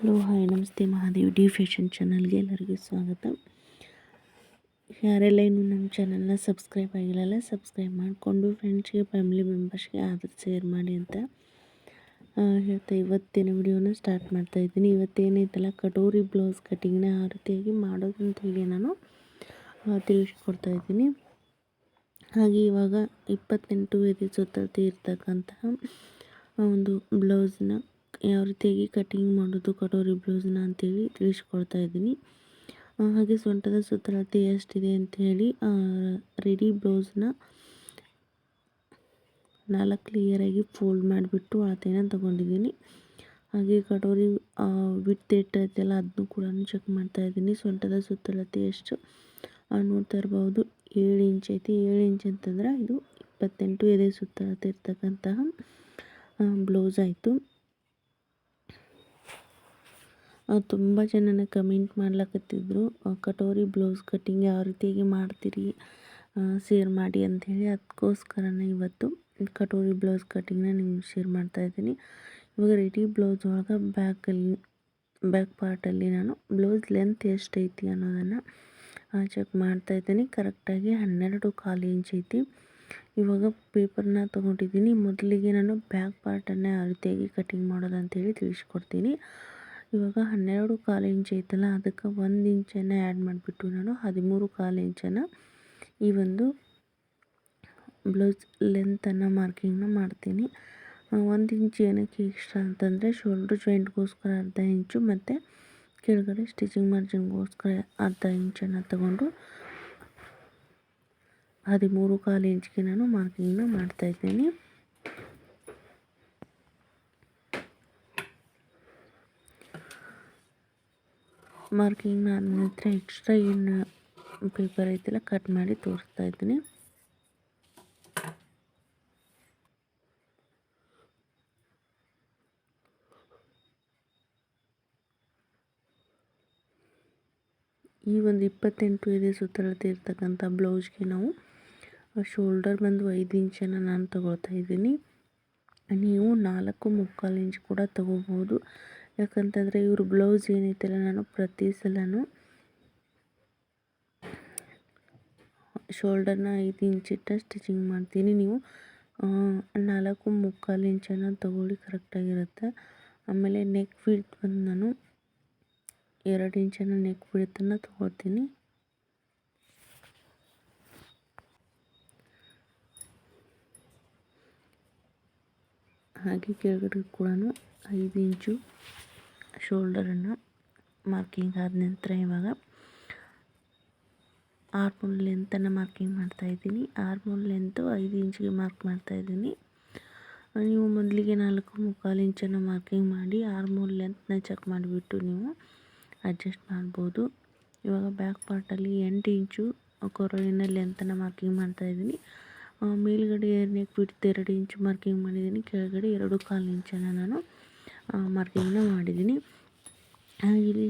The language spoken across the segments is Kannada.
ಹಲೋ, ಹಾಯ್, ನಮಸ್ತೆ, ಮಹಾದೇವ್, ಡಿ ಫ್ಯಾಷನ್ ಚಾನಲ್ಗೆ ಎಲ್ಲರಿಗೂ ಸ್ವಾಗತ. ಯಾರೆಲ್ಲ ಇನ್ನೂ ನಮ್ಮ ಚಾನಲ್ನ ಸಬ್ಸ್ಕ್ರೈಬ್ ಆಗಿಲ್ಲಲ್ಲ, ಸಬ್ಸ್ಕ್ರೈಬ್ ಮಾಡಿಕೊಂಡು ಫ್ರೆಂಡ್ಸ್ಗೆ ಫ್ಯಾಮಿಲಿ ಮೆಂಬರ್ಸ್ಗೆ ಆದರೂ ಶೇರ್ ಮಾಡಿ ಅಂತ ಹೇಳ್ತಾ ಇವತ್ತಿನ ವಿಡಿಯೋನ ಸ್ಟಾರ್ಟ್ ಮಾಡ್ತಾ ಇದ್ದೀನಿ. ಇವತ್ತೇನೈತಲ್ಲ, ಕಟೋರಿ ಬ್ಲೌಸ್ ಕಟಿಂಗ್ನ ಆ ರೀತಿಯಾಗಿ ಮಾಡೋದು ಅಂತ ಹೇಳಿ ನಾನು ತಿಳಿಸ್ಕೊಡ್ತಾ ಇದ್ದೀನಿ. ಹಾಗೆ ಇವಾಗ ಇಪ್ಪತ್ತೆಂಟು ಎದೆ ಸುತ್ತಳತೆ ಒಂದು ಬ್ಲೌಸ್ನ ಯಾವ ರೀತಿಯಾಗಿ ಕಟಿಂಗ್ ಮಾಡೋದು, ಕಟೋರಿ ಬ್ಲೌಸ್ನ ಅಂತೇಳಿ ತಿಳಿಸ್ಕೊಡ್ತಾ ಇದ್ದೀನಿ. ಹಾಗೆ ಸೊಂಟದ ಸುತ್ತಳತೆ ಎಷ್ಟಿದೆ ಅಂಥೇಳಿ ರೆಡಿ ಬ್ಲೌಸ್ನ ನಾಲ್ಕು ಕ್ಲಿಯರಾಗಿ ಫೋಲ್ಡ್ ಮಾಡಿಬಿಟ್ಟು ಅಳತೆನ ತೊಗೊಂಡಿದ್ದೀನಿ. ಹಾಗೆ ಕಟೋರಿ ಬಿಟ್ಟು ಇಟ್ಟೈತೆಲ್ಲ ಅದನ್ನು ಕೂಡ ಚೆಕ್ ಮಾಡ್ತಾ ಇದ್ದೀನಿ. ಸೊಂಟದ ಸುತ್ತಳತೆ ಎಷ್ಟು? ನೋಡ್ತಾ ಇರ್ಬೋದು. ಏಳು ಇಂಚ್ ಐತಿ. ಏಳು ಇಂಚ್ ಅಂತಂದ್ರೆ ಇದು ಇಪ್ಪತ್ತೆಂಟು ಎದೆ ಸುತ್ತಳತೆ ಇರ್ತಕ್ಕಂತಹ ಬ್ಲೌಸ್ ಆಯಿತು. ತುಂಬ ಜನ ಕಮೆಂಟ್ ಮಾಡ್ಲಕತ್ತಿದ್ರು. ಕಟೋರಿ ಬ್ಲೌಸ್ ಕಟ್ಟಿಂಗ್ ಯಾವ ರೀತಿಯಾಗಿ ಮಾಡ್ತೀರಿ ಶೇರ್ ಮಾಡಿ ಅಂಥೇಳಿ ಅದಕ್ಕೋಸ್ಕರನೇ ಇವತ್ತು ಕಟೋರಿ ಬ್ಲೌಸ್ ಕಟ್ಟಿಂಗ್ನ ನಿಮ್ಗೆ ಶೇರ್ ಮಾಡ್ತಾ ಇದ್ದೀನಿ. ಇವಾಗ ರೆಡಿ ಬ್ಲೌಸ್ ಒಳಗೆ ಬ್ಯಾಕಲ್ಲಿ, ಬ್ಯಾಕ್ ಪಾರ್ಟಲ್ಲಿ ನಾನು ಬ್ಲೌಸ್ ಲೆಂತ್ ಎಷ್ಟೈತಿ ಅನ್ನೋದನ್ನು ಚೆಕ್ ಮಾಡ್ತಾ ಇದ್ದೀನಿ. ಕರೆಕ್ಟಾಗಿ ಹನ್ನೆರಡು ಕಾಲು ಇಂಚ್ ಐತಿ. ಇವಾಗ ಪೇಪರ್ನ ತೊಗೊಂಡಿದ್ದೀನಿ. ಮೊದಲಿಗೆ ನಾನು ಬ್ಯಾಕ್ ಪಾರ್ಟನ್ನು ಯಾವ ರೀತಿಯಾಗಿ ಕಟಿಂಗ್ ಮಾಡೋದು ಅಂತೇಳಿ ತಿಳಿಸ್ಕೊಡ್ತೀನಿ. ಇವಾಗ ಹನ್ನೆರಡು ಕಾಲು ಇಂಚು ಐತಲ್ಲ, ಅದಕ್ಕೆ ಒಂದು ಇಂಚನ್ನು ಆ್ಯಡ್ ಮಾಡಿಬಿಟ್ಟು ನಾನು ಹದಿಮೂರು ಕಾಲು ಇಂಚನ್ನು ಈ ಒಂದು ಬ್ಲೌಸ್ ಲೆಂತನ್ನು ಮಾರ್ಕಿಂಗ್ನ ಮಾಡ್ತೀನಿ. ಒಂದು ಇಂಚು ಏನಕ್ಕೆ ಎಕ್ಸ್ಟ್ರಾ ಅಂತಂದರೆ ಶೋಲ್ಡ್ರ್ ಜಾಯಿಂಟ್ಗೋಸ್ಕರ ಅರ್ಧ ಇಂಚು ಮತ್ತು ಕೆಳಗಡೆ ಸ್ಟಿಚಿಂಗ್ ಮಾರ್ಜಿನ್ಗೋಸ್ಕರ ಅರ್ಧ ಇಂಚನ್ನು ತಗೊಂಡು ಹದಿಮೂರು ಕಾಲು ಇಂಚ್ಗೆ ನಾನು ಮಾರ್ಕಿಂಗ್ನ ಮಾಡ್ತಾಯಿದ್ದೀನಿ ಮಾರ್ಕಿಂಗ್ನ ಆದ ಹತ್ರ ಎಕ್ಸ್ಟ್ರಾ ಏನು ಪೇಪರ್ ಐತಿಲ್ಲ ಕಟ್ ಮಾಡಿ ತೋರಿಸ್ತಾ ಇದ್ದೀನಿ. ಈ ಒಂದು ಇಪ್ಪತ್ತೆಂಟು ಇದೆ ಸುತ್ತಳತೆ ಇರ್ತಕ್ಕಂಥ ಬ್ಲೌಸ್ಗೆ ನಾವು ಶೋಲ್ಡರ್ ಬಂದು ಐದು ಇಂಚನ್ನು ನಾನು ತಗೊಳ್ತಾ ಇದ್ದೀನಿ. ನೀವು ನಾಲ್ಕು ಮುಕ್ಕಾಲು ಇಂಚ್ ಕೂಡ ತಗೋಬೋದು. ಯಾಕಂತಂದರೆ ಇವರು ಬ್ಲೌಸ್ ಏನೈತಲ್ಲ ನಾನು ಪ್ರತಿ ಸಲನೂ ಶೋಲ್ಡರ್ನ ಐದು ಇಂಚಿಟ್ಟ ಸ್ಟಿಚಿಂಗ್ ಮಾಡ್ತೀನಿ. ನೀವು ನಾಲ್ಕು ಮುಕ್ಕಾಲು ಇಂಚನ್ನು ತಗೊಳ್ಳಿ ಕರೆಕ್ಟಾಗಿರುತ್ತೆ ಆಮೇಲೆ ನೆಕ್ ಫಿಟ್ ಬಂದು ನಾನು ಎರಡು ಇಂಚನ್ನು ನೆಕ್ ಫಿಡ್ತನ್ನು ತೊಗೊಳ್ತೀನಿ. ಹಾಗೆ ಕೆಳಗಡೆ ಕೂಡ ಐದು ಇಂಚು ಶೋಲ್ಡರನ್ನು ಮಾರ್ಕಿಂಗ್ ಆದ ನಂತರ ಇವಾಗ ಆರ್ಮೋಲ್ ಲೆಂತನ್ನು ಮಾರ್ಕಿಂಗ್ ಮಾಡ್ತಾಯಿದ್ದೀನಿ ಆರ್ಮೋಲ್ ಲೆಂತು ಐದು ಇಂಚಿಗೆ ಮಾರ್ಕ್ ಮಾಡ್ತಾಯಿದ್ದೀನಿ ನೀವು ಮೊದಲಿಗೆ ನಾಲ್ಕು ಮುಕ್ಕಾಲು ಇಂಚನ್ನು ಮಾರ್ಕಿಂಗ್ ಮಾಡಿ ಆರ್ಮೋಲ್ ಲೆಂತ್ನ ಚೆಕ್ ಮಾಡಿಬಿಟ್ಟು ನೀವು ಅಡ್ಜಸ್ಟ್ ಮಾಡ್ಬೋದು ಇವಾಗ ಬ್ಯಾಕ್ ಪಾರ್ಟಲ್ಲಿ ಎಂಟು ಇಂಚು ಕೊರಳಿನ ಲೆಂತನ್ನು ಮಾರ್ಕಿಂಗ್ ಮಾಡ್ತಾಯಿದ್ದೀನಿ ಮೇಲ್ಗಡೆ ನೆಕ್ ಬಿಡ್ತು ಎರಡು ಇಂಚು ಮಾರ್ಕಿಂಗ್ ಮಾಡಿದ್ದೀನಿ ಕೆಳಗಡೆ ಎರಡು ಕಾಲು ಇಂಚನ್ನು ನಾನು ಮಾರ್ಕಿಂಗ್ನ ಮಾಡಿದ್ದೀನಿ. ಇಲ್ಲಿ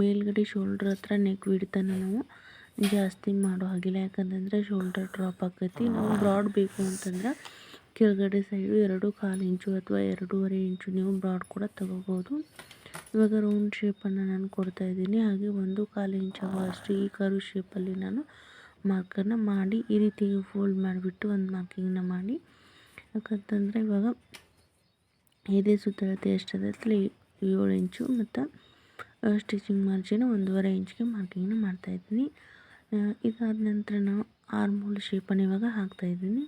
ಮೇಲ್ಗಡೆ ಶೋಲ್ಡ್ರ್ ಹತ್ರ ನೆಕ್ ಬಿಡ್ತಾನೆ ನಾವು ಜಾಸ್ತಿ ಮಾಡೋ ಹಾಗಿಲ್ಲ. ಯಾಕಂತಂದರೆ ಶೋಲ್ಡರ್ ಡ್ರಾಪ್ ಆಕೈತಿ. ನಾವು ಬ್ರಾಡ್ ಬೇಕು ಅಂತಂದ್ರೆ ಕೆಳಗಡೆ ಸೈಡು ಎರಡು ಕಾಲು ಇಂಚು ಅಥವಾ ಎರಡೂವರೆ ಇಂಚು ನೀವು ಬ್ರಾಡ್ ಕೂಡ ತಗೋಬೋದು. ಇವಾಗ ರೌಂಡ್ ಶೇಪನ್ನು ನಾನು ಕೊಡ್ತಾಯಿದ್ದೀನಿ ಹಾಗೆ ಒಂದು ಕಾಲು ಇಂಚ್ ಅಷ್ಟು ಈ ಕರು ಶೇಪಲ್ಲಿ ನಾನು ಮಾರ್ಕನ್ನು ಮಾಡಿ ಈ ರೀತಿ ಫೋಲ್ಡ್ ಮಾಡಿಬಿಟ್ಟು ಒಂದು ಮಾರ್ಕಿಂಗ್ನ ಮಾಡಿ. ಯಾಕಂತಂದರೆ ಇವಾಗ ಇದೇ ಸುತ್ತಳತೆ ಎಷ್ಟದತ್ತಲ್ಲಿ ಏಳು ಇಂಚು ಮತ್ತು ಸ್ಟಿಚಿಂಗ್ ಮಾರ್ಜಿನ್ ಒಂದೂವರೆ ಇಂಚ್ಗೆ ಮಾರ್ಕಿಂಗ್ನ ಮಾಡ್ತಾಯಿದ್ದೀನಿ ಇದಾದ ನಂತರ ನಾವು ಆರ್ಮೋಲ್ ಶೇಪನ್ನು ಇವಾಗ ಹಾಕ್ತಾಯಿದ್ದೀನಿ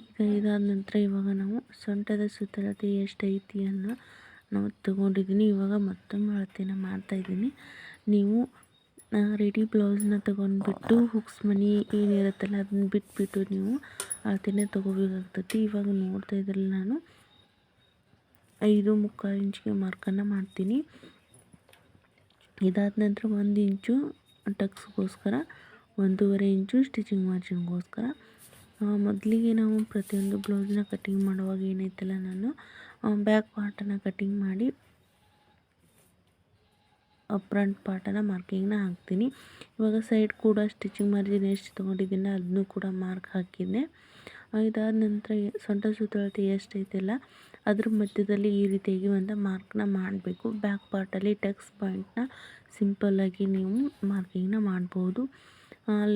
ಈಗ ಇದಾದ ನಂತರ ಇವಾಗ ನಾವು ಸೊಂಟದ ಸುತ್ತಳತೆ ಎಷ್ಟೈತಿ ಅನ್ನೋ ನಾವು ತಗೊಂಡಿದ್ದೀನಿ ಇವಾಗ ಮತ್ತೊಮ್ಮೆ ಅಳತೆನ ಮಾಡ್ತಾಯಿದ್ದೀನಿ ನೀವು ರೆಡಿ ಬ್ಲೌಸ್ನ ತೊಗೊಂಡ್ಬಿಟ್ಟು ಹುಕ್ಸ್ ಮನಿ ಏನಿರುತ್ತಲ್ಲ ಅದನ್ನ ಬಿಟ್ಬಿಟ್ಟು ನೀವು ಅದನ್ನೇ ತೊಗೋಬೇಕಾಗ್ತೈತಿ ಇವಾಗ ನೋಡ್ತಾ ಇದ್ರಲ್ಲಿ ನಾನು ಐದು ಮುಕ್ಕಾಲು ಇಂಚಿಗೆ ಮಾರ್ಕನ್ನು ಮಾಡ್ತೀನಿ. ಇದಾದ ನಂತರ ಒಂದು ಇಂಚು ಟಕ್ಸ್ಗೋಸ್ಕರ, ಒಂದೂವರೆ ಇಂಚು ಸ್ಟಿಚಿಂಗ್ ಮಾರ್ಜಿನ್ಗೋಸ್ಕರ ಮೊದಲಿಗೆ ನಾವು ಪ್ರತಿಯೊಂದು ಬ್ಲೌಸ್ನ ಕಟ್ಟಿಂಗ್ ಮಾಡುವಾಗ ಏನೈತಲ್ಲ ನಾನು ಬ್ಯಾಕ್ ಪಾರ್ಟನ್ನು ಕಟ್ಟಿಂಗ್ ಮಾಡಿ ಫ್ರಂಟ್ ಪಾರ್ಟನ್ನ ಮಾರ್ಕಿಂಗ್ನ ಹಾಕ್ತೀನಿ. ಇವಾಗ ಸೈಡ್ ಕೂಡ ಸ್ಟಿಚಿಂಗ್ ಮಾರ್ಜಿನ್ ಎಷ್ಟು ತೊಗೊಂಡಿದ್ದೀನಿ ಅದನ್ನು ಕೂಡ ಮಾರ್ಕ್ ಹಾಕಿದ್ದೆ ಇದಾದ ನಂತರ ಸೊಂಟ ಸುತ್ತಳತೆ ಎಷ್ಟೈತಿಲ್ಲ ಅದ್ರ ಮಧ್ಯದಲ್ಲಿ ಈ ರೀತಿಯಾಗಿ ಒಂದು ಮಾರ್ಕ್ನ ಮಾಡಬೇಕು. ಬ್ಯಾಕ್ ಪಾರ್ಟಲ್ಲಿ ಟೆಕ್ಸ್ ಪಾಯಿಂಟ್ನ ಸಿಂಪಲ್ಲಾಗಿ ನೀವು ಮಾರ್ಕಿಂಗ್ನ ಮಾಡ್ಬೋದು.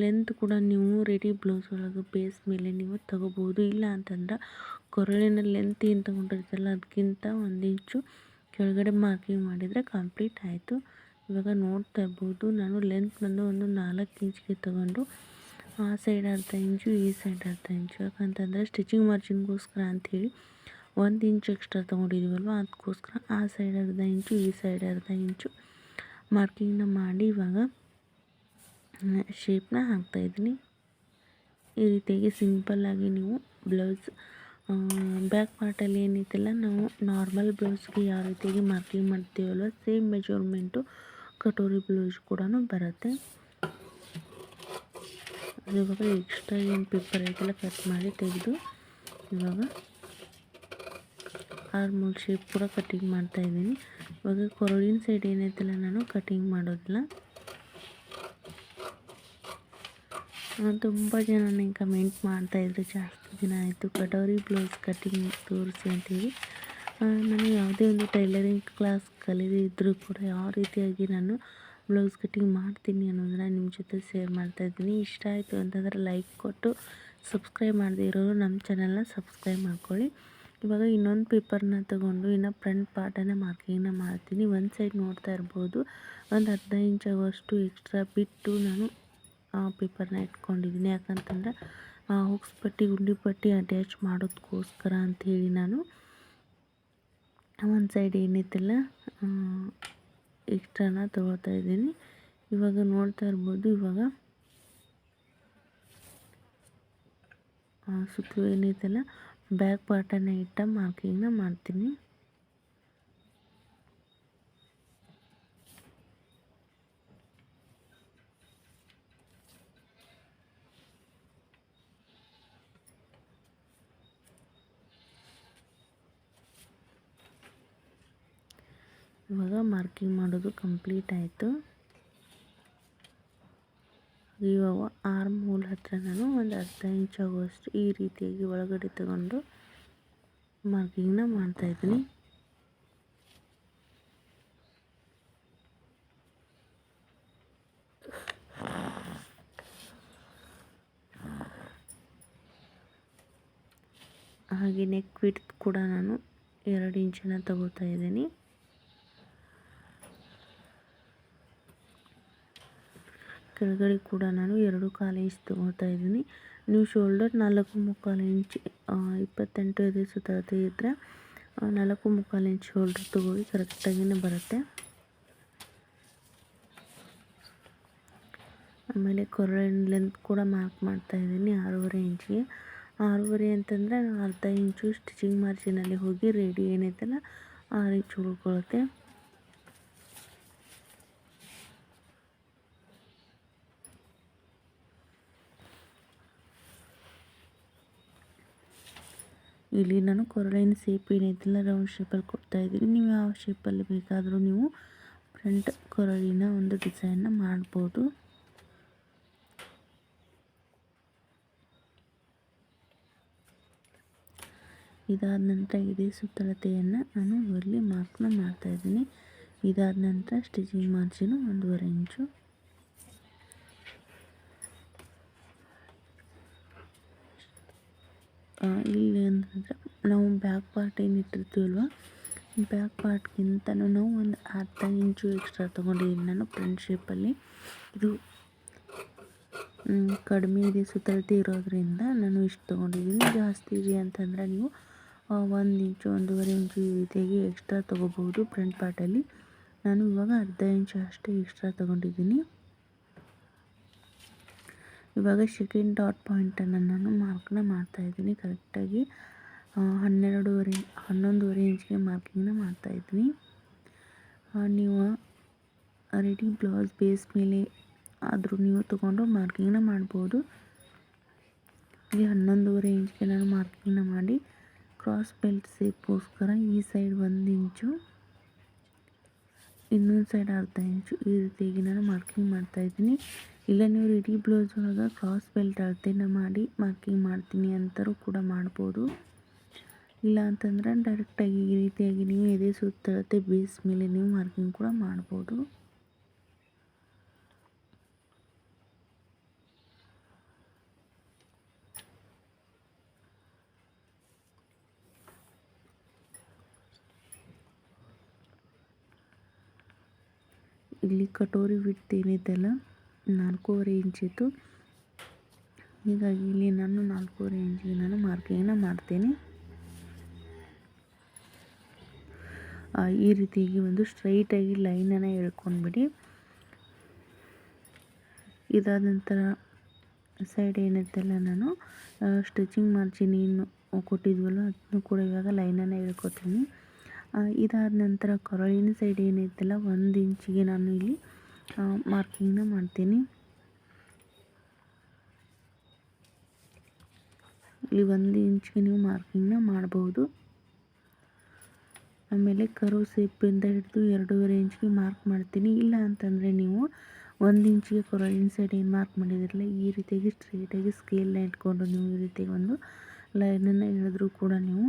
ಲೆಂತ್ ಕೂಡ ನೀವು ರೆಡಿ ಬ್ಲೌಸ್ ಒಳಗೆ ಬೇಸ್ ಮೇಲೆ ನೀವು ತಗೋಬೋದು. ಇಲ್ಲ ಅಂತಂದ್ರೆ ಕೊರಳಿನ ಲೆಂತ್ ಏನು ತೊಗೊಂಡಿರ್ತೀರಲ್ಲ ಅದಕ್ಕಿಂತ ಒಂದು ಇಂಚು ಕೆಳಗಡೆ ಮಾರ್ಕಿಂಗ್ ಮಾಡಿದರೆ ಕಂಪ್ಲೀಟ್ ಆಯಿತು. ಇವಾಗ ನೋಡ್ತಾ ಇರ್ಬೋದು. ನಾನು ಲೆಂತ್ ಬಂದು ಒಂದು ನಾಲ್ಕು ಇಂಚಿಗೆ ತಗೊಂಡು, ಆ ಸೈಡ್ ಅರ್ಧ ಇಂಚು, ಈ ಸೈಡ್ ಅರ್ಧ ಇಂಚು. ಯಾಕಂತಂದರೆ ಸ್ಟಿಚಿಂಗ್ ಮಾರ್ಜಿನ್ಗೋಸ್ಕರ ಅಂಥೇಳಿ ಒಂದು ಇಂಚು ಎಕ್ಸ್ಟ್ರಾ ತೊಗೊಂಡಿದ್ದೀವಲ್ವ ಅದಕ್ಕೋಸ್ಕರ ಆ ಸೈಡ್ ಅರ್ಧ ಇಂಚು, ಈ ಸೈಡ್ ಅರ್ಧ ಇಂಚು ಮಾರ್ಕಿಂಗ್ನ ಮಾಡಿ ಇವಾಗ ಶೇಪ್ನ ಹಾಕ್ತಾಯಿದ್ದೀನಿ ಈ ರೀತಿಯಾಗಿ ಸಿಂಪಲ್ಲಾಗಿ ನೀವು ಬ್ಲೌಸ್ ಬ್ಯಾಕ್ ಪಾರ್ಟಲ್ಲಿ ಏನೈತಲ್ಲ ನಾವು ನಾರ್ಮಲ್ ಬ್ಲೌಸ್ಗೆ ಯಾವ ರೀತಿಯಾಗಿ ಮಾರ್ಕಿಂಗ್ ಮಾಡ್ತೀವಲ್ವ? ಸೇಮ್ ಮೆಜರ್ಮೆಂಟು ಕಟೋರಿ ಬ್ಲೌಸ್ ಕೂಡ ಬರುತ್ತೆ. ಇವಾಗ ಎಕ್ಸ್ಟ್ರಾ ಏನು ಪೇಪರ್ ಐತೆಲ್ಲ ಕಟ್ ಮಾಡಿ ತೆಗೆದು ಇವಾಗ ಆರ್ಮೋಲ್ ಶೇಪ್ ಕೂಡ ಕಟ್ಟಿಂಗ್ ಮಾಡ್ತಾಯಿದ್ದೀನಿ ಇವಾಗ ಕೊರಳಿನ ಸೈಡ್ ಏನೈತಲ್ಲ ನಾನು ಕಟಿಂಗ್ ಮಾಡೋದಿಲ್ಲ. ತುಂಬ ಜನ ನನಗೆ ಕಮೆಂಟ್ ಮಾಡ್ತಾಯಿದ್ರು ಜಾಸ್ತಿ ದಿನ ಆಯಿತು, ಕಟೋರಿ ಬ್ಲೌಸ್ ಕಟಿಂಗ್ ತೋರಿಸಿ ಅಂತೇಳಿ. ನಾನು ಯಾವುದೇ ಒಂದು ಟೈಲರಿಂಗ್ ಕ್ಲಾಸ್ ಕಲಿದಿದ್ದರೂ ಕೂಡ ಯಾವ ರೀತಿಯಾಗಿ ನಾನು ಬ್ಲೌಸ್ ಕಟ್ಟಿಂಗ್ ಮಾಡ್ತೀನಿ ಅನ್ನೋದನ್ನು ನಿಮ್ಮ ಜೊತೆ ಶೇರ್ ಮಾಡ್ತಾಯಿದ್ದೀನಿ ಇಷ್ಟ ಆಯಿತು ಅಂತಂದರೆ ಲೈಕ್ ಕೊಟ್ಟು ಸಬ್ಸ್ಕ್ರೈಬ್ ಮಾಡದೇ ಇರೋರು ನಮ್ಮ ಚಾನಲ್ನ ಸಬ್ಸ್ಕ್ರೈಬ್ ಮಾಡ್ಕೊಳ್ಳಿ. ಇವಾಗ ಇನ್ನೊಂದು ಪೇಪರ್ನ ತಗೊಂಡು ಇನ್ನು ಫ್ರಂಟ್ ಪಾರ್ಟನ್ನು ಮಾರ್ಕಿಂಗ್ನ ಮಾಡ್ತೀನಿ. ಒಂದು ಸೈಡ್ ನೋಡ್ತಾ ಇರ್ಬೋದು. ಒಂದು ಅರ್ಧ ಇಂಚ್ ಆಗುವಷ್ಟು ಎಕ್ಸ್ಟ್ರಾ ಬಿಟ್ಟು ನಾನು ಆ ಪೇಪರ್ನ ಇಟ್ಕೊಂಡಿದ್ದೀನಿ. ಯಾಕಂತಂದರೆ ಹುಕ್ಸ್ ಪಟ್ಟಿ, ಗುಂಡಿ ಪಟ್ಟಿ ಅಟ್ಯಾಚ್ ಮಾಡೋದಕ್ಕೋಸ್ಕರ ಹೇಳಿ ನಾನು ಒಂದು ಸೈಡ್ ಏನೈತಲ್ಲ ಎಕ್ಸ್ಟ್ರಾನ ತೊಗೊಳ್ತಾ ಇದ್ದೀನಿ. ಇವಾಗ ನೋಡ್ತಾ ಇರ್ಬೋದು, ಇವಾಗ ಸುತ್ತಲೂ ಏನೈತಲ್ಲ ಬ್ಯಾಕ್ ಪಾರ್ಟನ್ನು ಇಟ್ಟ ಮಾರ್ಕಿಂಗ್ನ ಮಾಡ್ತೀನಿ. ಇವಾಗ ಮಾರ್ಕಿಂಗ್ ಮಾಡೋದು ಕಂಪ್ಲೀಟ್ ಆಯಿತು. ಇವಾಗ ಆರ್ಮ್ ಮೂಲ ಹತ್ರ ನಾನು ಒಂದು ಅರ್ಧ ಇಂಚ್ ಆಗುವಷ್ಟು ಈ ರೀತಿಯಾಗಿ ಒಳಗಡೆ ತಗೊಂಡು ಮಾರ್ಕಿಂಗ್ನ ಮಾಡ್ತಾಯಿದ್ದೀನಿ ಹಾಗೆ ನೆಕ್ ವಿಡ್ತ್ ಕೂಡ ನಾನು ಎರಡು ಇಂಚನ್ನು ತಗೋತಾ ಇದ್ದೀನಿ. ಕೆಳಗಡೆ ಕೂಡ ನಾನು ಎರಡು ಕಾಲು ಇಂಚ್ ತೊಗೊಳ್ತಾ ಇದ್ದೀನಿ. ನೀವು ಶೋಲ್ಡರ್ ನಾಲ್ಕು ಮುಕ್ಕಾಲು ಇಂಚ್ ಇಪ್ಪತ್ತೆಂಟು ಇದೆ ಸುತ್ತ ಇದ್ದರೆ ನಾಲ್ಕು ಮುಕ್ಕಾಲು ಇಂಚ್ ಶೋಲ್ಡರ್ ತೊಗೊಳ್ಳಿ ಕರೆಕ್ಟಾಗಿಯೇ ಬರುತ್ತೆ. ಆಮೇಲೆ ಕೊರಳಿನ ಲೆಂತ್ ಕೂಡ ಮಾರ್ಕ್ ಮಾಡ್ತಾ ಇದ್ದೀನಿ ಆರೂವರೆ ಇಂಚಿಗೆ. ಆರೂವರೆ ಅಂತಂದರೆ ಅರ್ಧ ಇಂಚು ಸ್ಟಿಚಿಂಗ್ ಮಾರ್ಜಿನಲ್ಲಿ ಹೋಗಿ ರೆಡಿ ಏನೈತಲ್ಲ ಆರು ಇಂಚ್ ಉಳ್ಕೊಳುತ್ತೆ ಇಲ್ಲಿ ನಾನು ಕೊರಳಿನ ಶೇಪ್ ಏನೈತಿಲ್ಲ ರೌಂಡ್ ಶೇಪಲ್ಲಿ ಕೊಡ್ತಾಯಿದ್ದೀನಿ ನೀವು ಯಾವ ಶೇಪಲ್ಲಿ ಬೇಕಾದರೂ ನೀವು ಫ್ರಂಟ್ ಕೊರಳಿನ ಒಂದು ಡಿಸೈನ್ನ ಮಾಡ್ಬೋದು. ಇದಾದ ನಂತರ ಇದೇ ಸುತ್ತಳತೆಯನ್ನು ನಾನು ಇಲ್ಲಿ ಮಾರ್ಕ್ನ ಮಾಡ್ತಾಯಿದ್ದೀನಿ ಇದಾದ ನಂತರ ಸ್ಟಿಚಿಂಗ್ ಮಾರ್ಜಿನು ಒಂದೂವರೆ ಇಂಚು ಇಲ್ಲಿ ಅಂತಂದರೆ ನಾವು ಬ್ಯಾಕ್ ಪಾರ್ಟ್ ಏನು ಇಟ್ಟಿರ್ತೀವಲ್ವ ಬ್ಯಾಕ್ ಪಾರ್ಟ್ಗಿಂತನೂ ನಾವು ಒಂದು ಅರ್ಧ ಇಂಚು ಎಕ್ಸ್ಟ್ರಾ ತೊಗೊಂಡಿದ್ದೀನಿ ನಾನು ಫ್ರಂಟ್ ಶೇಪಲ್ಲಿ ಇದು ಕಡಿಮೆ ಇದೆ, ಸುತ್ತಳತೆ ಇರೋದ್ರಿಂದ ನಾನು ಇಷ್ಟು ತೊಗೊಂಡಿದ್ದೀನಿ ಜಾಸ್ತಿ ಇದೆ ಅಂತಂದರೆ ನೀವು ಒಂದು ಇಂಚು ಒಂದೂವರೆ ಇಂಚು ಈ ರೀತಿಯಾಗಿ ಎಕ್ಸ್ಟ್ರಾ ತೊಗೋಬೋದು ಫ್ರಂಟ್ ಪಾರ್ಟಲ್ಲಿ ನಾನು ಇವಾಗ ಅರ್ಧ ಇಂಚು ಅಷ್ಟೇ ಎಕ್ಸ್ಟ್ರಾ ತೊಗೊಂಡಿದ್ದೀನಿ ಇವಾಗ ಸೆಕೆಂಡ್ ಡಾಟ್ ಪಾಯಿಂಟನ್ನು ನಾನು ಮಾರ್ಕ್ನ ಮಾಡ್ತಾಯಿದ್ದೀನಿ ಕರೆಕ್ಟಾಗಿ ಹನ್ನೆರಡೂವರೆ, ಹನ್ನೊಂದುವರೆ ಇಂಚಿಗೆ ಮಾರ್ಕಿಂಗ್ನ ಮಾಡ್ತಾಯಿದ್ದೀನಿ ನೀವು ರೆಡಿ ಬ್ಲೌಸ್ ಬೇಸ್ ಮೇಲೆ ಆದರೂ ನೀವು ತೊಗೊಂಡು ಮಾರ್ಕಿಂಗ್ನ ಮಾಡ್ಬೋದು. ಇಲ್ಲಿ ಹನ್ನೊಂದುವರೆ ಇಂಚಿಗೆ ನಾನು ಮಾರ್ಕಿಂಗ್ನ ಮಾಡಿ ಕ್ರಾಸ್ ಬೆಲ್ಟ್ ಸೇಪ್ಗೋಸ್ಕರ ಈ ಸೈಡ್ ಒಂದು ಇಂಚು ಇನ್ನೊಂದು ಸೈಡ್ ಅರ್ಧ ಇಂಚು ಈ ರೀತಿಯಾಗಿ ನಾನು ಮಾರ್ಕಿಂಗ್ ಮಾಡ್ತಾಯಿದ್ದೀನಿ ಇಲ್ಲ, ನೀವು ರೆಡಿ ಬ್ಲೌಸ್ ಒಳಗೆ ಕ್ರಾಸ್ ಬೆಲ್ಟ್ ಅಳತೆನ ಮಾಡಿ ಮಾರ್ಕಿಂಗ್ ಮಾಡ್ತೀನಿ ಅಂತಾರೂ ಕೂಡ ಮಾಡ್ಬೋದು. ಇಲ್ಲ ಅಂತಂದರೆ ಡೈರೆಕ್ಟಾಗಿ ಈ ರೀತಿಯಾಗಿ ನೀವು ಎದೆ ಸುತ್ತಳತೆ ಬೇಸ್ ಮೇಲೆ ನೀವು ಮಾರ್ಕಿಂಗ್ ಕೂಡ ಮಾಡ್ಬೋದು. ಇಲ್ಲಿ ಕಟೋರಿ ವಿಡ್ತ್ ಏನಿದೆಯಲ್ಲ, ನಾಲ್ಕೂವರೆ ಇಂಚಿತ್ತು ಹೀಗಾಗಿ ಇಲ್ಲಿ ನಾನು ನಾಲ್ಕೂವರೆ ಇಂಚಿಗೆ ನಾನು ಮಾರ್ಕಿಂಗನ್ನು ಮಾಡ್ತೇನೆ. ಈ ರೀತಿಯಾಗಿ ಒಂದು ಸ್ಟ್ರೈಟಾಗಿ ಲೈನನ್ನು ಎಳ್ಕೊಂಡ್ಬಿಡಿ. ಇದಾದ ನಂತರ ಸೈಡ್ ಏನಿದ್ದೆಲ್ಲ ನಾನು ಸ್ಟಿಚಿಂಗ್ ಮಾರ್ಜಿನ್ ಏನು ಕೊಟ್ಟಿದ್ವಲ್ಲ, ಅದನ್ನು ಕೂಡ ಇವಾಗ ಲೈನನ್ನು ಎಳ್ಕೊತೀನಿ. ಇದಾದ ನಂತರ ಕೊರಳಿನ ಸೈಡ್ ಏನೈತಲ್ಲ ಒಂದು ಇಂಚಿಗೆ ನಾನು ಇಲ್ಲಿ ಮಾರ್ಕಿಂಗ್ನ ಮಾಡ್ತೀನಿ. ಇಲ್ಲಿ ಒಂದು ಇಂಚಿಗೆ ನೀವು ಮಾರ್ಕಿಂಗ್ನ ಮಾಡ್ಬೋದು. ಆಮೇಲೆ ಕರು ಸೇಪಿಂದ ಹಿಡಿದು ಎರಡೂವರೆ ಇಂಚಿಗೆ ಮಾರ್ಕ್ ಮಾಡ್ತೀನಿ. ಇಲ್ಲ ಅಂತಂದರೆ ನೀವು ಒಂದು ಇಂಚಿಗೆ ಕೊರಳಿನ ಸೈಡ್ ಏನು ಮಾರ್ಕ್ ಮಾಡಿದಿರಲ್ಲ, ಈ ರೀತಿಯಾಗಿ ಸ್ಟ್ರೈಟಾಗಿ ಸ್ಕೇಲ್ನ ಇಟ್ಕೊಂಡು ನೀವು ಈ ರೀತಿಯಾಗಿ ಒಂದು ಲೈನನ್ನು ಎಳೆದ್ರೂ ಕೂಡ ನೀವು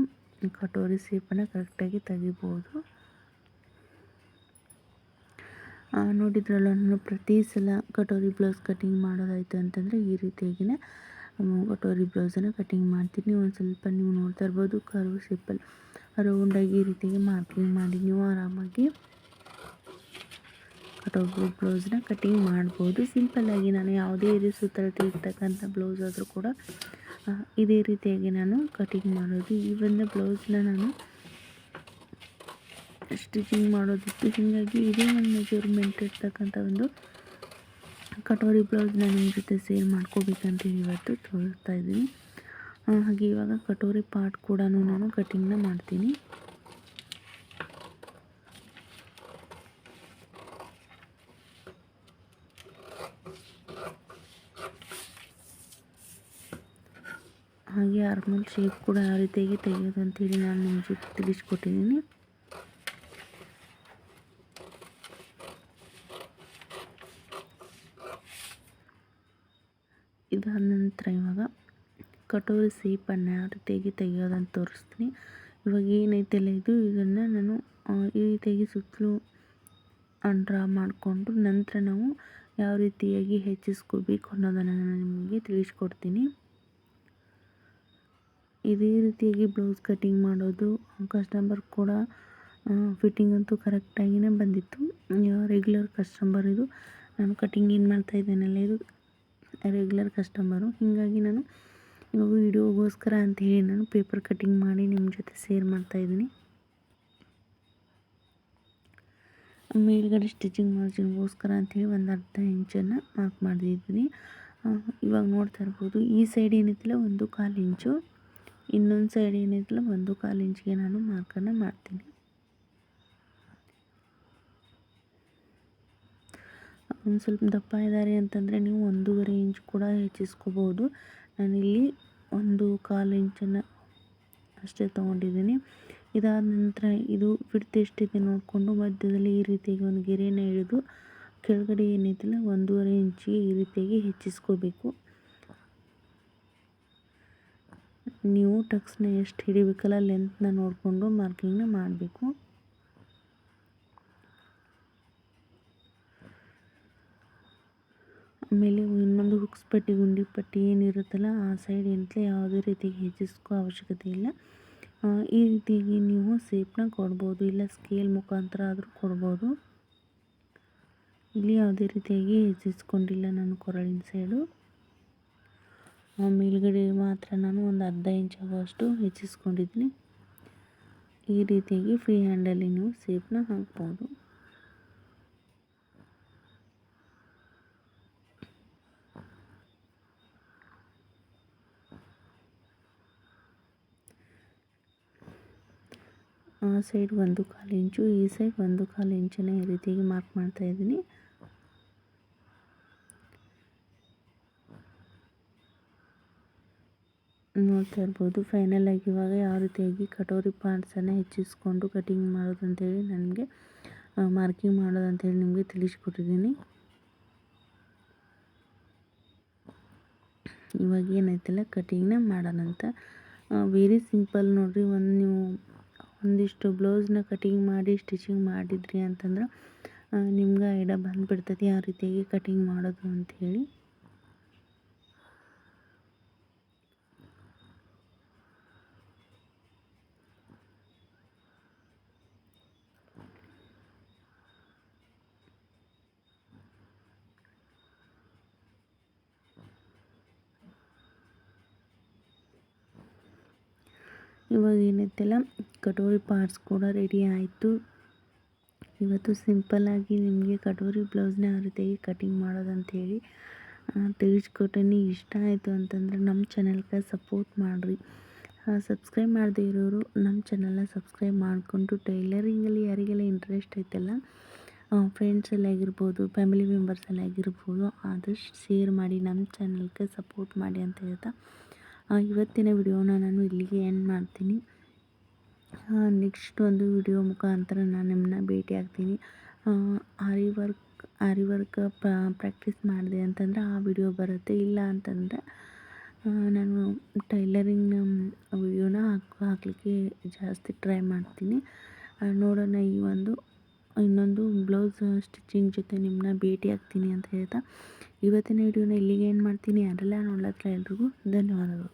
ಕಟೋರಿ ಸೇಪನ್ನು ಕರೆಕ್ಟಾಗಿ ತೆಗಿಬೋದು. ನೋಡಿದ್ರಲ್ಲ, ನಾನು ಪ್ರತಿ ಸಲ ಕಟೋರಿ ಬ್ಲೌಸ್ ಕಟಿಂಗ್ ಮಾಡೋದಾಯಿತು ಅಂತಂದರೆ ಈ ರೀತಿಯಾಗಿನೇ ಕಟೋರಿ ಬ್ಲೌಸನ್ನು ಕಟಿಂಗ್ ಮಾಡ್ತೀನಿ. ಒಂದು ಸ್ವಲ್ಪ ನೀವು ನೋಡ್ತಾ ಇರ್ಬೋದು ಕರ್ವ್ ಶೇಪಲ್ಲಿ ರೌಂಡಾಗಿ ಈ ರೀತಿಯಾಗಿ ಮಾರ್ಕಿಂಗ್ ಮಾಡಿ ನೀವು ಆರಾಮಾಗಿ ಕಟೋರಿ ಬ್ಲೌಸ್ನ ಕಟಿಂಗ್ ಮಾಡ್ಬೋದು. ಸಿಂಪಲ್ಲಾಗಿ ನಾನು ಯಾವುದೇ ರೀತಿ ಸುತ್ತಳತೆ ಇರ್ತಕ್ಕಂಥ ಬ್ಲೌಸ್ ಆದರೂ ಕೂಡ ಇದೇ ರೀತಿಯಾಗಿ ನಾನು ಕಟಿಂಗ್ ಮಾಡೋದು. ಈ ಒಂದು ಬ್ಲೌಸ್ನ ನಾನು ಸ್ಟಿಚಿಂಗ್ ಮಾಡೋದಿತ್ತು ಹೀಗಾಗಿ ಇದೇ ಒಂದು ಮೆಜರ್ಮೆಂಟ್ ಇರ್ತಕ್ಕಂಥ ಒಂದು ಕಟೋರಿ ಬ್ಲೌಸ್ನ ನಿಮ್ಮ ಜೊತೆ ಸೇಲ್ ಮಾಡ್ಕೋಬೇಕಂತೇಳಿ ಇವತ್ತು ತೋರಿಸ್ತಾ ಇದ್ದೀನಿ. ಹಾಗೆ ಇವಾಗ ಕಟೋರಿ ಪಾರ್ಟ್ ಕೂಡ ನಾನು ಕಟಿಂಗ್ನ ಮಾಡ್ತೀನಿ. ಹಾಗೆ ಆರ್ಮಲ್ ಶೇಪ್ ಕೂಡ ಯಾವ ರೀತಿಯಾಗಿ ತೆಗೆಯೋದು ಅಂತೇಳಿ ನಾನು ನಿಮ್ಮ ಜೊತೆ ತಿಳಿಸ್ಕೊಟ್ಟಿದ್ದೀನಿ. ಇದಾದ ನಂತರ ಇವಾಗ ಕಟೋರಿ ಸೇಪನ್ನು ಯಾವ ರೀತಿಯಾಗಿ ತೆಗೆಯೋದಂತ ತೋರಿಸ್ತೀನಿ. ಇವಾಗ ಏನೈತೆಲ್ಲ ಇದು? ಇದನ್ನು ನಾನು ಈ ರೀತಿಯಾಗಿ ಸುತ್ತಲೂ ಡ್ರಾ ಮಾಡಿಕೊಂಡು ನಂತರ ನಾವು ಯಾವ ರೀತಿಯಾಗಿ ಹೆಚ್ಚಿಸ್ಕೋಬೇಕು ಅನ್ನೋದನ್ನು ನಾನು ನಿಮಗೆ ತಿಳಿಸ್ಕೊಡ್ತೀನಿ. ಇದೇ ರೀತಿಯಾಗಿ ಬ್ಲೌಸ್ ಕಟ್ಟಿಂಗ್ ಮಾಡೋದು ಕಸ್ಟಮರ್ ಕೂಡ ಫಿಟ್ಟಿಂಗ್ ಅಂತೂ ಕರೆಕ್ಟಾಗಿಯೇ ಬಂದಿತ್ತು. ರೆಗ್ಯುಲರ್ ಕಸ್ಟಮರ್ ಇದು. ನಾನು ಕಟ್ಟಿಂಗ್ ಏನು ಮಾಡ್ತಾ ಇದ್ದೇನಲ್ಲ, ಇದು ರೆಗ್ಯುಲರ್ ಕಸ್ಟಮರು ಹೀಗಾಗಿ ನಾನು ಇವಾಗ ವೀಡಿಯೋಗೋಸ್ಕರ ಹೇಳಿ ನಾನು ಪೇಪರ್ ಕಟಿಂಗ್ ಮಾಡಿ ನಿಮ್ಮ ಜೊತೆ ಶೇರ್ ಮಾಡ್ತಾಯಿದ್ದೀನಿ ಮೇಲ್ಗಡೆ ಸ್ಟಿಚಿಂಗ್ ಮಾರ್ಜಿನ್ಗೋಸ್ಕರ ಅಂಥೇಳಿ ಒಂದು ಅರ್ಧ ಇಂಚನ್ನು ಮಾರ್ಕ್ ಮಾಡಿದ್ದೀನಿ ಇವಾಗ ನೋಡ್ತಾ ಇರ್ಬೋದು, ಈ ಸೈಡ್ ಏನಿತ್ತಿಲ್ಲ, ಒಂದು ಕಾಲು ಇಂಚು. ಇನ್ನೊಂದು ಸೈಡ್ ಏನಿದ್ಲು ಒಂದು ಕಾಲು ಇಂಚಿಗೆ ನಾನು ಮಾರ್ಕನ್ನು ಮಾಡ್ತೀನಿ. ಒಂದು ಸ್ವಲ್ಪ ದಪ್ಪ ಇದ್ದಾರೆ ಅಂತಂದರೆ ನೀವು ಒಂದೂವರೆ ಇಂಚ್ ಕೂಡ ಹೆಚ್ಚಿಸ್ಕೋಬೋದು. ನಾನಿಲ್ಲಿ ಒಂದು ಕಾಲು ಇಂಚನ್ನು ಅಷ್ಟೇ ತೊಗೊಂಡಿದ್ದೀನಿ. ಇದಾದ ನಂತರ ಇದು ಫಿಡ್ತ್ ಎಷ್ಟಿದೆ ನೋಡಿಕೊಂಡು ಮಧ್ಯದಲ್ಲಿ ಈ ರೀತಿಯಾಗಿ ಒಂದು ಗೆರೆಯನ್ನು ಹಿಡಿದು ಕೆಳಗಡೆ ಏನಿದೆಯಲ್ಲ ಒಂದೂವರೆ ಇಂಚಿಗೆ ಈ ರೀತಿಯಾಗಿ ಹೆಚ್ಚಿಸ್ಕೋಬೇಕು. ನೀವು ಟಕ್ಸ್ನ ಎಷ್ಟು ಹಿಡಿಬೇಕಲ್ಲ ಲೆಂತ್ನ ನೋಡಿಕೊಂಡು ಮಾರ್ಕಿಂಗ್ನ ಮಾಡಬೇಕು. ಆಮೇಲೆ ಇನ್ನೊಂದು ಹುಕ್ಸ್ ಪಟ್ಟಿ, ಗುಂಡಿ ಪಟ್ಟಿ ಏನಿರುತ್ತಲ್ಲ, ಆ ಸೈಡ್ ಎಂತಲೇ ಯಾವುದೇ ರೀತಿಗೆ ಹೆಚ್ಚಿಸ್ಕೋ ಅವಶ್ಯಕತೆ ಇಲ್ಲ. ಈ ರೀತಿಯಾಗಿ ನೀವು ಸೇಪ್ನ ಕೊಡ್ಬೋದು, ಇಲ್ಲ ಸ್ಕೇಲ್ ಮುಖಾಂತರ ಆದರೂ ಕೊಡ್ಬೋದು. ಇಲ್ಲಿ ಯಾವುದೇ ರೀತಿಯಾಗಿ ಹೆಚ್ಚಿಸ್ಕೊಂಡಿಲ್ಲ ನಾನು ಕೊರಳಿನ ಸೈಡು ಮೇಲ್ಗಡೆ ಮಾತ್ರ ನಾನು ಒಂದು ಅರ್ಧ ಇಂಚ್ ಆಗುವಷ್ಟು ಹೆಚ್ಚಿಸ್ಕೊಂಡಿದ್ದೀನಿ. ಈ ರೀತಿಯಾಗಿ ಫ್ರೀ ಹ್ಯಾಂಡಲ್ಲಿ ನೀವು ಸೇಪ್ನ ಹಾಕ್ಬೋದು. ಆ ಸೈಡ್ ಒಂದು ಕಾಲು ಇಂಚು ಈ ಸೈಡ್ ಒಂದು ಕಾಲು ಇಂಚನ್ನ ಈ ರೀತಿಯಾಗಿ ಮಾರ್ಕ್ ಮಾಡ್ತಾ ಇದ್ದೀನಿ. ನೋಡ್ತಾ ಇರ್ಬೋದು ಆಗಿ ಇವಾಗ ಯಾವ ರೀತಿಯಾಗಿ ಕಟೋರಿ ಪಾರ್ಟ್ಸನ್ನು ಹೆಚ್ಚಿಸ್ಕೊಂಡು ಕಟಿಂಗ್ ಮಾಡೋದು ಅಂತೇಳಿ ನನಗೆ ಮಾರ್ಕಿಂಗ್ ಮಾಡೋದು ಅಂತೇಳಿ ನಿಮಗೆ ತಿಳಿಸ್ಕೊಟ್ಟಿದ್ದೀನಿ. ಇವಾಗ ಏನೈತಲ್ಲ ಕಟಿಂಗ್ನ ಮಾಡೋಣಂತ ವೆರಿ ಸಿಂಪಲ್ ನೋಡಿರಿ, ಒಂದು ನೀವು ಒಂದಿಷ್ಟು ಬ್ಲೌಸ್ನ ಕಟಿಂಗ್ ಮಾಡಿ ಸ್ಟಿಚಿಂಗ್ ಮಾಡಿದ್ರಿ ಅಂತಂದ್ರೆ ನಿಮ್ಗೆ ಐಡಿಯಾ ಬಂದುಬಿಡ್ತದೆ ಯಾವ ರೀತಿಯಾಗಿ ಕಟಿಂಗ್ ಮಾಡೋದು ಅಂಥೇಳಿ ಇವಾಗ ಏನೈತೆಲ್ಲ, ಕಟೋರಿ ಪಾರ್ಟ್ಸ್ ಕೂಡ ರೆಡಿ ಆಯಿತು. ಇವತ್ತು ಸಿಂಪಲ್ಲಾಗಿ ನಿಮಗೆ ಕಟೋರಿ ಬ್ಲೌಸ್ನ ಯಾವ ರೀತಿಯಾಗಿ ಕಟಿಂಗ್ ಮಾಡೋದಂಥೇಳಿ ತಿಳಿಸ್ಕೊಟ್ಟೀನಿ. ಇಷ್ಟ ಆಯಿತು ಅಂತಂದರೆ ನಮ್ಮ ಚಾನಲ್ಗೆ ಸಪೋರ್ಟ್ ಮಾಡಿರಿ. ಸಬ್ಸ್ಕ್ರೈಬ್ ಮಾಡದೇ ಇರೋರು ನಮ್ಮ ಚಾನಲ್ನ ಸಬ್ಸ್ಕ್ರೈಬ್ ಮಾಡಿಕೊಂಡು ಟೈಲರಿಂಗಲ್ಲಿ ಯಾರಿಗೆಲ್ಲ ಇಂಟ್ರೆಸ್ಟ್ ಐತಲ್ಲ ಫ್ರೆಂಡ್ಸಲ್ಲಿ ಆಗಿರ್ಬೋದು ಫ್ಯಾಮಿಲಿ ಮೆಂಬರ್ಸಲ್ಲಿ ಆಗಿರ್ಬೋದು, ಆದಷ್ಟು ಶೇರ್ ಮಾಡಿ ನಮ್ಮ ಚಾನಲ್ಗೆ ಸಪೋರ್ಟ್ ಮಾಡಿ ಅಂತ ಹೇಳ್ತಾ. ಇವತ್ತಿನ ವಿಡಿಯೋನ ನಾನು ಇಲ್ಲಿಗೆ ಎಂಡ್ ಮಾಡ್ತೀನಿ. ನೆಕ್ಸ್ಟ್ ಒಂದು ವಿಡಿಯೋ ಮುಖಾಂತರ ನಾನು ನಿಮ್ಮನ್ನ ಭೇಟಿ ಆಗ್ತೀನಿ. Aari work aari work practice ಮಾಡಿದೆ ಅಂತಂದರೆ ಆ ವಿಡಿಯೋ ಬರುತ್ತೆ. ಇಲ್ಲ ಅಂತಂದರೆ ನಾನು ಟೈಲರಿಂಗ್ ವಿಡಿಯೋನ ಹಾಕಿ, ಹಾಕಲಿಕ್ಕೆ ಜಾಸ್ತಿ ಟ್ರೈ ಮಾಡ್ತೀನಿ. ನೋಡೋಣ ಈ ಒಂದು, ಇನ್ನೊಂದು ಬ್ಲೌಸ್ ಸ್ಟಿಚಿಂಗ್ ಜೊತೆ ನಿಮ್ಮನ್ನ ಭೇಟಿ ಆಗ್ತೀನಿ ಅಂತ ಹೇಳ್ತಾ. ಇವತ್ತಿನ ವಿಡಿಯೋನ ಇಲ್ಲಿಗೆ ಏನು ಮಾಡ್ತೀನಿ. ಯಾರೆಲ್ಲ ನೋಡ್ಲತ್ರ ಎಲ್ರಿಗೂ ಧನ್ಯವಾದಗಳು.